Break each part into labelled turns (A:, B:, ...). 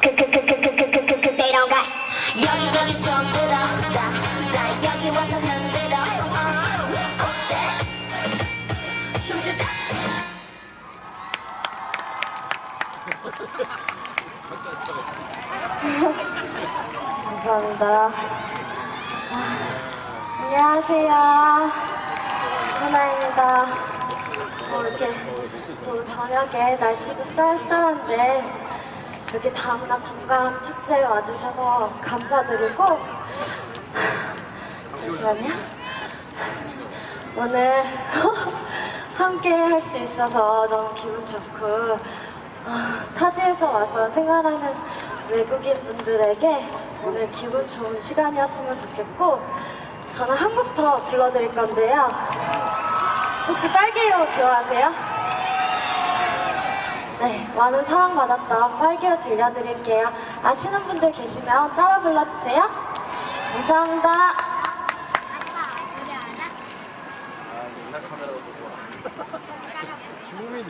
A: 그, 그, 그,
B: 감사합니다. 아, 안녕하세요. 하나입니다. 어, 이렇게 또 저녁에 날씨도 쌀쌀한데 이렇게 다문화 공감 축제에 와주셔서 감사드리고 잠시만요. 오늘 함께 할 수 있어서 너무 기분 좋고 아, 타지에서 와서 생활하는 외국인 분들에게 오늘 기분 좋은 시간이었으면 좋겠고 저는 한 곡 더 불러드릴 건데요. 혹시 빨개요 좋아하세요? 네, 많은 사랑받았던 빨개요 들려드릴게요. 아시는 분들 계시면 따라 불러주세요. 감사합니다.
C: 옛날 카메라도 좋아. 주문이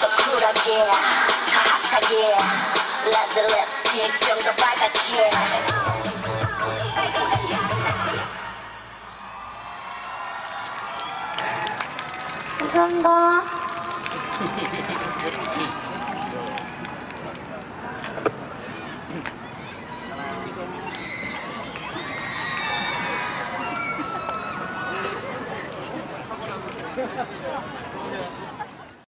A: 더 쿨하게 더 핫하게 레드 립스틱 좀더 빨갛게
B: 감사합니다.